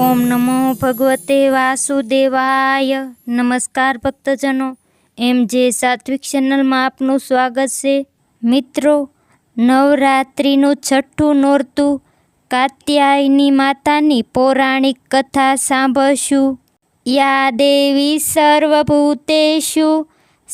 ઓમ નમો ભગવતે વાસુદેવાય. નમસ્કાર ભક્તજનો. એમ જે સાત્વિક ચેનલમાં આપનું સ્વાગત છે. મિત્રો, નવરાત્રિનું છઠ્ઠું નોરતું કાત્યાયની માતાની પૌરાણિક કથા સાંભળશું. યા દેવી સર્વભૂતેશુ,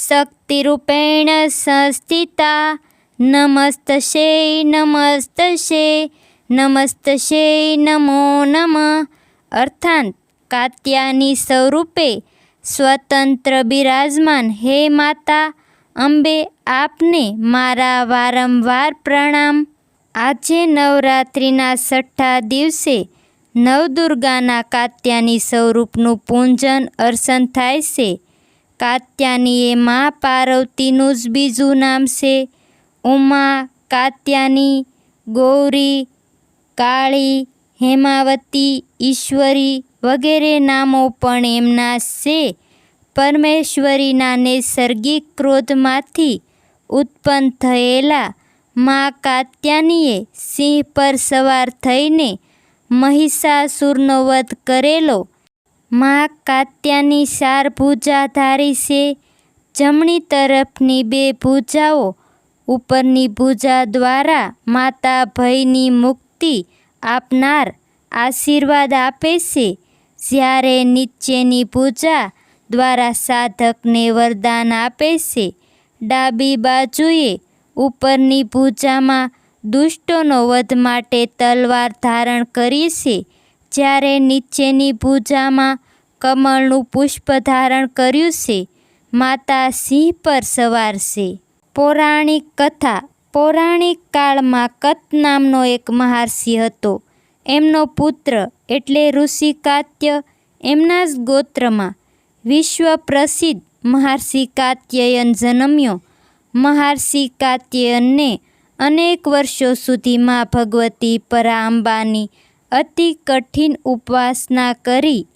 શક્તિરૂપેણ સંસ્થિતા. નમસ્તશે નમસ્તશે નમસ્તશે, નમો નમઃ. અર્થાત કાત્યાની સ્વરૂપે સ્વતંત્ર બિરાજમાન હે માતા, અંબે આપને મારા વારંવાર પ્રણામ. આજે નવરાત્રિના છઠ્ઠા દિવસે નવદુર્ગાના કાત્યાની સ્વરૂપનું પૂજન અર્ચન થાય છે. કાત્યાની એ મા પાર્વતીનું જ બીજું નામ છે. ઉમા કાત્યાની ગૌરી, કાળી હેમાવતી, ઈશ્વરી વગેરે નામો પણ એમના છે. પરમેશ્વરીના નૈસર્ગિક ક્રોધમાંથી ઉત્પન્ન થયેલા મા કાત્યાનીએ સિંહ પર સવાર થઈને મહિષાસુરનો વધ કરેલો. મા કાત્યાની ચાર ભુજાધારી છે. જમણી તરફની બે ભુજાઓ ઉપરની ભુજા દ્વારા માતા ભયની મુક્તિ આપનાર આશીર્વાદ આપે છે. જ્યારે નીચેની પૂજા દ્વારા સાધકને વરદાન આપે છે, ડાબી બાજુએ ઉપરની પૂજામાં દુષ્ટોનો વધ માટે તલવાર ધારણ કરી છે. જ્યારે નીચેની પૂજામાં કમળનું પુષ્પ ધારણ કર્યું છે, માતા સિંહ પર સવાર છે. પૌરાણિક કથા પૌરાણિક કાળમાં કત નામનો એક મહર્ષિ હતો. એમનો પુત્ર એટલે ઋષિ કાત્ય, એમના જ ગોત્રમાં વિશ્વ પ્રસિદ્ધ મહર્ષિ કાત્યયન જન્મ્યો. મહર્ષિ કાત્યયનને અનેક વર્ષો સુધી મા ભગવતી પરાંબાની અતિ કઠિન ઉપાસના કરી.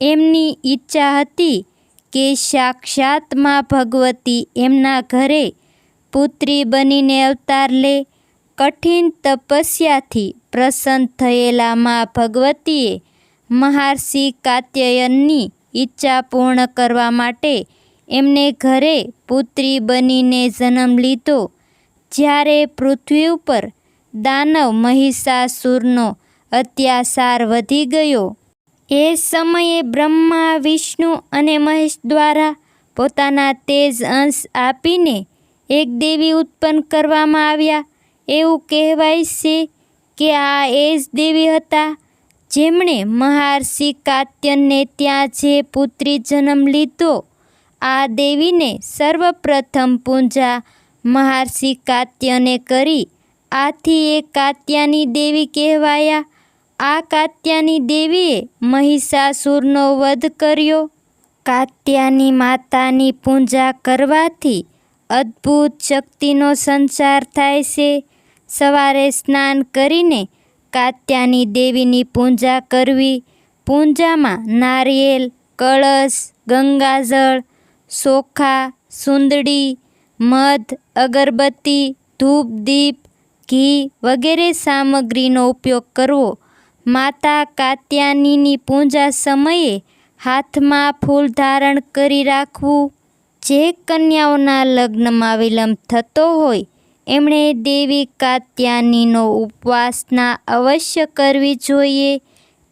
એમની ઈચ્છા હતી કે સાક્ષાત મા ભગવતી એમના ઘરે પુત્રી બનીને અવતાર લે. કઠિન તપસ્યાથી પ્રસન્ન થયેલા મા ભગવતીએ મહર્ષિ કાત્યયનની ઈચ્છા પૂર્ણ કરવા માટે એમને ઘરે પુત્રી બનીને જન્મ લીધો. જ્યારે પૃથ્વી ઉપર દાનવ મહિષાસુરનો અત્યાચાર વધી ગયો. એ સમયે બ્રહ્મા, વિષ્ણુ અને મહેશ દ્વારા પોતાના તેજ અંશ આપીને એક દેવી ઉત્પન્ન કરવામાં આવ્યા. એવું કહેવાય છે કે આ એ જ દેવી હતા જેમણે મહર્ષિ કાત્યનને ત્યાં જે પુત્રી જન્મ લીધો, આ દેવીને સર્વપ્રથમ પૂજા મહર્ષિ કાત્યને કરી. આથી એ કાત્યાની દેવી કહેવાયા. આ કાત્યાની દેવીએ મહિષાસુરનો વધ કર્યો. કાત્યાની માતાની પૂજા કરવાથી અદ્ભુત શક્તિનો સંચાર થાય છે. સવારે સ્નાન કરીને કાત્યાની દેવીની પૂજા કરવી. પૂજામાં નારિયેલ, કળશ, ગંગાજળ, સોખા, સુંદડી, મધ, અગરબત્તી, ધૂપ, દીપ, ઘી વગેરે સામગ્રીનો ઉપયોગ કરવો. માતા કાત્યાનીની પૂજા સમયે હાથમાં ફૂલ ધારણ કરી રાખવું. જે કન્યાઓના લગ્નમાં વિલંબ થતો હોય, એમણે દેવી કાત્યાનીનો ઉપવાસના અવશ્ય કરવી જોઈએ,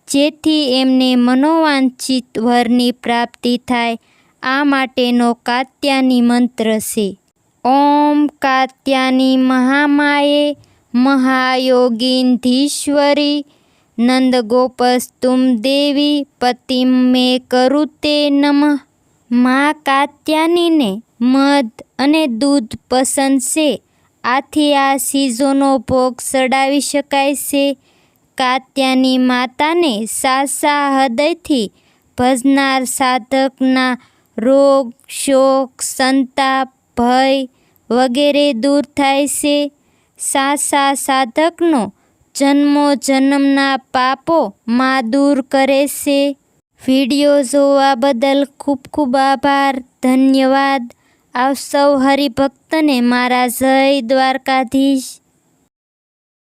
જેથી એમને મનોવાંછિત વરની પ્રાપ્તિ થાય. આ માટેનો કાત્યાની મંત્ર છે, ઓમ કાત્યાની મહામાયે મહાયોગીંધીશ્વરી, નંદગોપસ્તુમ દેવી પતિમ મે કરુતે નમઃ. મા કાત્યાનીને મધ અને દૂધ પસંદ છે. આથી આ ચીજોનો ભોગ ચડાવી શકાય છે. કાત્યાની માતાને સાસા હૃદયથી ભજનાર સાધકના રોગ, શોક, સંતાપ, ભય વગેરે દૂર થાય છે. સાસા સાધકનો જન્મો જન્મના પાપો માં દૂર કરે છે. વીડિયો જોવા બદલ ખૂબ ખૂબ આભાર. ધન્યવાદ. આપ સૌ હરિભક્તને મારા જય દ્વારકાધીશ.